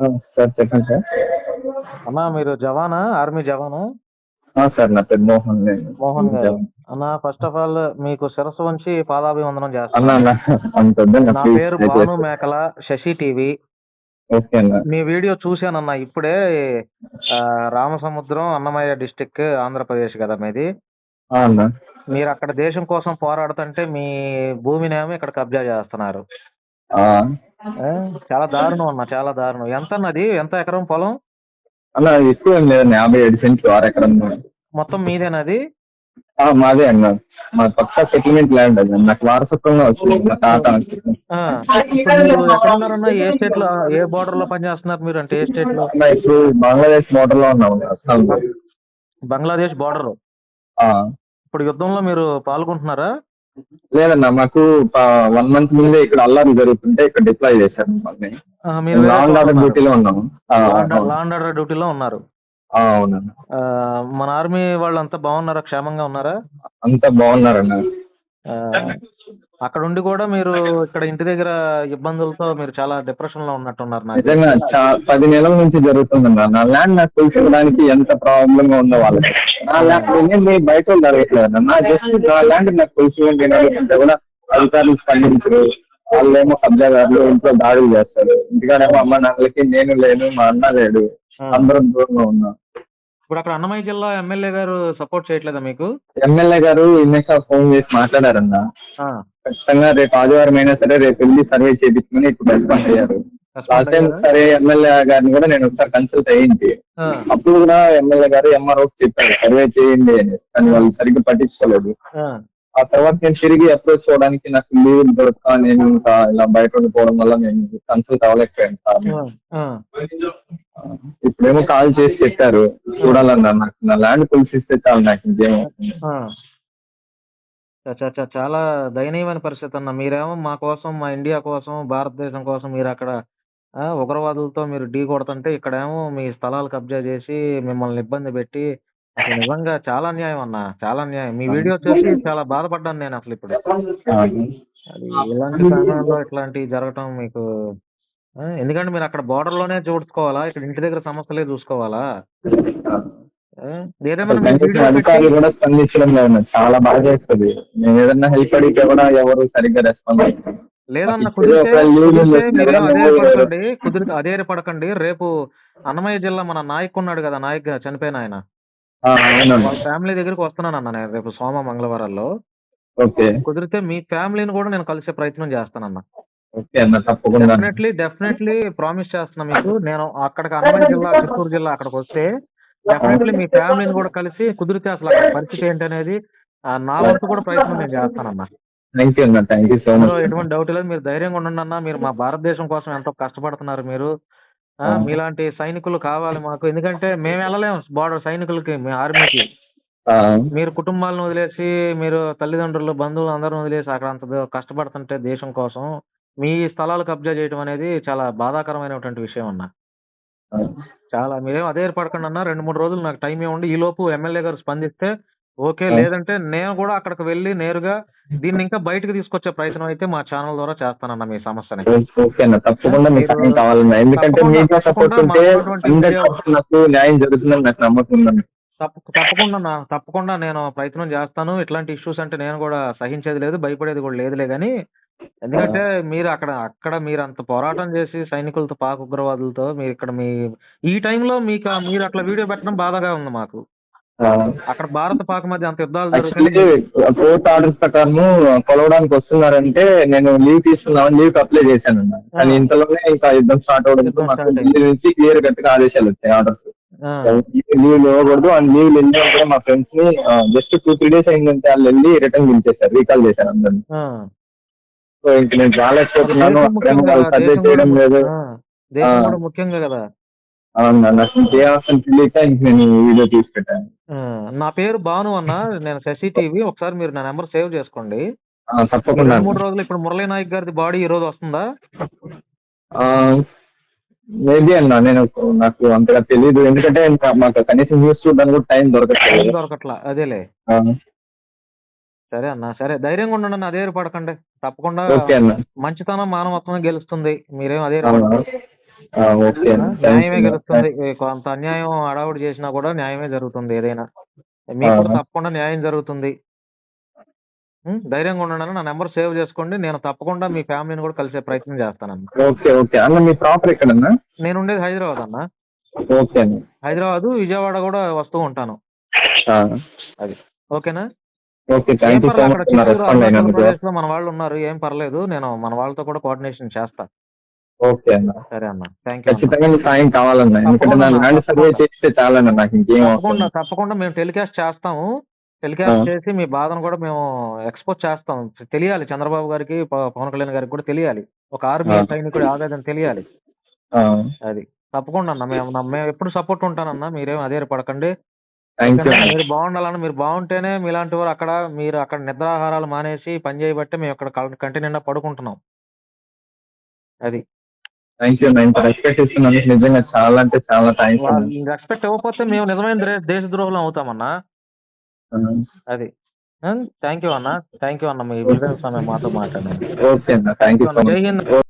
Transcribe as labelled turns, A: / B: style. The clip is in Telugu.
A: సార్ చెప్పండి సార్.
B: అన్నా మీరు జవానా? ఆర్మీ జవానా?
A: సార్ నా పేరు మోహన్
B: మోహన్ గారు. అన్న ఫస్ట్ ఆఫ్ ఆల్ మీకు శిరస్సు వంచి పాదాభివందనం చేస్తాను నా పేరు భాను మేకల శశి టీవీ. మీ వీడియో చూశానన్న ఇప్పుడే రామసముద్రం అన్నమయ్య డిస్టిక్ ఆంధ్రప్రదేశ్ కదా మీది. మీరు అక్కడ దేశం కోసం పోరాడుతుంటే మీ భూమినేమో ఇక్కడ కబ్జా చేస్తున్నారు. చాలా దారుణం అన్న చాలా దారుణం. ఎంత అన్నది ఎంత ఎకరం పొలం?
A: అన్న ఎక్కువ ఏం యాభై ఏడు సెంట్లు ఆరు ఎకరం
B: మొత్తం మీదేనది?
A: మాదే అన్న. మా పక్క సెటిల్మెంట్ ల్యాండ్ అది నాకు వారసత్వంగా వచ్చింది మా తాత
B: ఏ స్టేట్లో ఏ బోర్డర్లో పనిచేస్తున్నారు మీరు అంటే ఏ
A: స్టేట్లో ఇప్పుడు బంగ్లాదేశ్ బోర్డర్లో ఉన్నాం
B: బంగ్లాదేశ్ బోర్డర్? ఇప్పుడు యుద్ధంలో మీరు పాల్గొంటున్నారా?
A: లేదన్న మాకు వన్ మంత్ ముందే ఇక్కడ అల్లరి జరుగుతుంటే ఇక్కడ డిప్లాయ్ చేశారు మమ్మల్ని.
B: చోట
A: ఆర్డర్. డ్యూటీలో ఉన్నాము
B: లాండ్. లాండ్ ఆర్డర్ డ్యూటీలో ఉన్నారు.
A: అవునన్న.
B: మన ఆర్మీ వాళ్ళంతా బాగున్నారా? క్షేమంగా ఉన్నారా?
A: అంతా బాగున్నారన్న.
B: అక్కడ ఉండి కూడా మీరు ఇక్కడ ఇంటి దగ్గర ఇబ్బందులతో మీరు చాలా డిప్రెషన్లో ఉన్నట్టున్నారు నాకు.
A: నిజంగా చా- పది నెలల నుంచి జరుగుతుందన్న నా ల్యాండ్ నాకు తెలుసుకోవడానికి ఎంత ప్రాబ్లం గా ఉందో వాళ్ళకి. నా ల్యాండ్ నేను బయట వాళ్ళు జరగట్లేదు నా జస్ట్ నా ల్యాండ్ నాకు తెలుసుకోండి కూడా అధికారులు స్పందించరు. వాళ్ళేమో కబ్జాదారులు ఇంట్లో దాడులు చేస్తారు. ఇంటికాడేమో అమ్మ నాన్నలకి నేను లేను మా అన్న లేడు. అందరం దూరంగా ఉన్నాం.
B: ఇప్పుడు అక్కడ అన్నమయ్య జిల్లా ఎమ్మెల్యే గారు సపోర్ట్ చేయట్లేదా మీకు?
A: ఎమ్మెల్యే గారు ఇందాక ఫోన్ చేసి మాట్లాడారన్న. ఖచ్చితంగా రేపు ఆదివారం అయినా సరే రేపు వెళ్ళి సర్వే చేయించుకుని ఇప్పుడు అయ్యారు. Last time? సరే ఎమ్మెల్యే గారిని కూడా నేను ఒకసారి కన్సల్ట్ అయ్యింది. అప్పుడు కూడా ఎమ్మెల్యే గారు ఎంఆర్ఓ చెప్పారు సర్వే చేయండి అని. కానీ వాళ్ళు సరిగ్గా పట్టించుకోలేదు.
B: ఆ,
A: తర్వాత నేను తిరిగి అప్రోచ్ అవ్వడానికి నాకు లీవ్ దొరక నేను ఇంకా ఇలా బయట ఉండిపోవడం వల్ల నేను కన్సల్ట్ అవ్వలేకపోయాను సార్. ఇప్పుడేమో కాల్ చేసి చెప్పారు. చూడాలన్నారు నాకు నా ల్యాండ్ ఇస్తే చాలు నాకు ఇంకేం
B: ఆ. చ- చ- చ- చాలా దయనీయమైన పరిస్థితి అన్న. మీరేమో మా కోసం మా ఇండియా కోసం భారతదేశం కోసం మీరు అక్కడ ఉగ్రవాదులతో మీరు ఢీ కొడుతుంటే ఇక్కడేమో మీ స్థలాలు కబ్జా చేసి మిమ్మల్ని ఇబ్బంది పెట్టి అసలు నిజంగా చాలా అన్యాయం అన్న. చాలా అన్యాయం. మీ వీడియో చూసి చాలా బాధపడ్డాను నేను అసలు ఇప్పుడు. అది ఇలాంటి సమయంలో ఇట్లాంటివి జరగటం మీకు ఎందుకంటే మీరు అక్కడ border లోనే చూసుకోవాలా ఇక్కడ ఇంటి దగ్గర సమస్యలే చూసుకోవాలా?
A: అధికారులు కూడా స్పందించడం లేదు. చాలా బాగా చేస్తుంది. నేను ఏదన్నా హెల్ప్ అడిగితే కూడా ఎవరు సరిగ్గా రెస్పాండ్ అవుతారు
B: లేదన్న
A: ఇప్పుడు
B: కుదిరితే అదే పడకండి రేపు అన్నమయ్య జిల్లా మన నాయక్ ఉన్నాడు కదా నాయక్ చనిపోయిన ఆయన. వాళ్ళ ఫ్యామిలీ దగ్గరికి వస్తున్నాను అన్న నేను రేపు సోమ మంగళవారాల్లో. కుదిరితే మీ ఫ్యామిలీని కూడా నేను కలిసే ప్రయత్నం చేస్తానన్న.
A: ఓకే అన్న తప్పకుండా.
B: డెఫినెట్లీ డెఫినెట్లీ ప్రామిస్ చేస్తున్నా మీకు. నేను అక్కడికి అన్నమయ్య జిల్లా చిత్తూరు జిల్లా అక్కడికి వస్తే డెఫినెట్లీ మీ ఫ్యామిలీని కూడా కలిసి కుదిరితే అసలు అక్కడ పరిస్థితి ఏంటనేది ఆ, నా వంతు కూడా ప్రయత్నం నేను చేస్తానన్న.
A: థ్యాంక్ యూ అన్న. థ్యాంక్ యూ సో
B: అందులో
A: మచ్
B: ఎటువంటి డౌట్ లేదు. మీరు ధైర్యంగా ఉండండి అన్న. మీరు మా భారతదేశం కోసం ఎంతో కష్టపడుతున్నారు మీరు. మీలాంటి సైనికులు కావాలి మాకు. ఎందుకంటే మేము వెళ్ళలేము బార్డర్ సైనికులకి మీ ఆర్మీకి. మీరు కుటుంబాలను వదిలేసి మీరు తల్లిదండ్రులు బంధువులు అందరిని వదిలేసి అక్కడ అంత కష్టపడుతుంటే దేశం కోసం మీ స్థలాలు కబ్జా చేయడం అనేది చాలా బాధాకరమైనటువంటి విషయం అన్న. చాలా మీరేం అదే పడకండి అన్న. రెండు మూడు రోజులు నాకు టైం ఇవ్వండి ఈ లోపు ఎమ్మెల్యే గారు స్పందిస్తే ఓకే. లేదంటే నేను కూడా అక్కడికి వెళ్ళి నేరుగా దీన్ని ఇంకా బయటకు తీసుకొచ్చే ప్రయత్నం అయితే మా ఛానల్ ద్వారా చేస్తానన్న మీ సమస్యని.
A: ఓకే అన్న. తప్పకుండా మీ
B: మీరు-
A: సహాయం కావాలన్న. ఎందుకంటే
B: తప్పకుండా-
A: మీతో సపోర్ట్
B: తప్పకుండా
A: ఉంటే
B: మాకున్నటువంటి
A: హండ్రెడ్
B: వీడియో-
A: పర్సెంట్ నాకు న్యాయం జరుగుతుందని నాకు నమ్మకం ఉందన్న
B: తప్ప తప్పకుండా నా తప్పకుండా నేను ప్రయత్నం చేస్తాను. ఇట్లాంటి ఇష్యూస్ అంటే నేను కూడా సహించేది లేదు భయపడేది కూడా లేదులే కానీ ఎందుకంటే మీరు అక్కడ అక్కడ మీరు అంత పోరాటం చేసి సైనికులతో పాక్ ఉగ్రవాదులతో మీరు ఇక్కడ మీ ఈ టైంలో మీకు ఆ- మీరు అట్లా వీడియో పెట్టడం బాధగా ఉంది మాకు. అక్కడ భారత పాక్ మధ్య అంత యుద్ధాలు
A: యాక్చువల్లీ
B: జరుగుతున్నాయి.
A: కోర్ట్ ఆర్డర్స్ ప్రకారము కొలవడానికి వస్తున్నారంటే నేను లీవ్ తీసుకున్నామని లీవ్ అప్లై చేశాను అన్న కానీ. ఇంతలోనే ఇంకా యుద్ధం స్టార్ట్ అవడంతో
B: యుద్ధం
A: మాకు
B: start అయింది.
A: ఢిల్లీ నుంచి క్లియర్ కట్గా ఆదేశాలు వచ్చాయి ఆర్డర్స్.
B: ఆ,
A: లీవ్ ఇవ్వకూడదు. అండ్ లీవ్ వెళ్ళినా కూడా మా ఫ్రెండ్స్ని జస్ట్ టూ త్రీ డేస్ అయిందంటే వాళ్ళు వెళ్ళి రిటర్న్ పిలిచేశారు. రీకాల్ చేశారు అందరిని.
B: ఆ.
A: సో ఇంక నేను వాళ్ళు చేయడం లేదు.
B: దేశం. కూడా ముఖ్యంగా కదా.
A: అవునా నాకు చేయాల్సిన తెలియక ఇంక నేను ఈ వీడియో తీసి పెట్టాను
B: ఆ, నా పేరు భాను అన్న నేను శశి టీవీ. ఒకసారి మీరు నా నెంబర్ సేవ్ చేసుకోండి.
A: తప్పకుండా
B: మూడు రోజులు ఇప్పుడు మురళీ నాయక్ గారిది బాడీ ఈ రోజు వస్తుందా?
A: మేబీ అన్న నేను నాకు అంతగా తెలియదు ఎందుకంటే మాకు కనీసం న్యూస్ చూడడానికి కూడా టైం దొరకట్లేదు.
B: దొరకట్లా అదేలే. సరే అన్న సరే. ధైర్యంగా ఉండండి అన్న అదే పడకండి. తప్పకుండా
A: ఓకే అన్న.
B: మంచితనం మానవత్వం గెలుస్తుంది. మీరేం అదే
A: ఓకే
B: న్యాయమే గెలుస్తుంది. కొంత అన్యాయం అడావుడి చేసినా కూడా న్యాయమే జరుగుతుంది ఏదైనా. మీకు కూడా. తప్పకుండా న్యాయం జరుగుతుంది? ధైర్యంగా ఉండండి నా నెంబర్ సేవ్ చేసుకోండి. నేను తప్పకుండా మీ ఫ్యామిలీని కూడా కలిసే ప్రయత్నం చేస్తానన్న
A: ఓకే ఓకే. అన్న మీ ప్రాపర్ ఎక్కడన్నా?
B: నేను ఉండేది హైదరాబాద్ అన్న.
A: ఓకే
B: హైదరాబాద్ విజయవాడ కూడా వస్తూ ఉంటాను. అది. ఓకేనా?
A: Okay thank you so much respond అయినందుకు
B: మన వాళ్ళు ఉన్నారు ఏం పర్లేదు. నేను మన వాళ్ళతో కూడా కోఆర్డినేషన్ చేస్తా.
A: ఓకే అన్న.
B: సరే అన్న. థ్యాంక్ యూ
A: ఖచ్చితంగా మీ సాయం కావాలన్న. ఎందుకంటే నా
B: తప్పకుండా,
A: ల్యాండ్ సర్వే. చేస్తే చాలన్న నాకు ఇంకేం
B: తప్పకుండా. తప్పకుండా మేము టెలికాస్ట్ చేస్తాము. టెలికాస్ట్. చేసి మీ బాధను కూడా మేము ఎక్స్పోజ్ చేస్తాం. తెలియాలి చంద్రబాబు గారికి పవన్ కళ్యాణ్ గారికి కూడా తెలియాలి. ఒక ఆర్మీ. సైనికుడి ఆవేదన తెలియాలి. అది. తప్పకుండా అన్న మేము మేము ఎప్పుడు సపోర్ట్ ఉంటానన్న మీరేం అదే పడకండి? మీరు బాగుండాలన్న మీరు బాగుంటేనే మీలాంటి వారు అక్కడ మీరు అక్కడ నిద్రాహారాలు మానేసి పని చేయబట్టే మేము ఇక్కడ కం- కంటి నిండా పడుకుంటున్నాం. అది.
A: థ్యాంక్ యూ రెస్పెక్ట్ నిజంగా చాలా అంటే చాలా థ్యాంక్స్ అన్న
B: రెస్పెక్ట్ ఇవ్వకపోతే మేము నిజమైన ద్రే- దేశద్రోహులం అవుతామన్నా.
A: ఆ,
B: అది. థ్యాంక్ యూ అన్న. థ్యాంక్ యూ అన్న మీ విలువైన సమయం మాతో మాట్లాడండి
A: ఓకే అన్న థ్యాంక్ యూ సో
B: జై హింద్.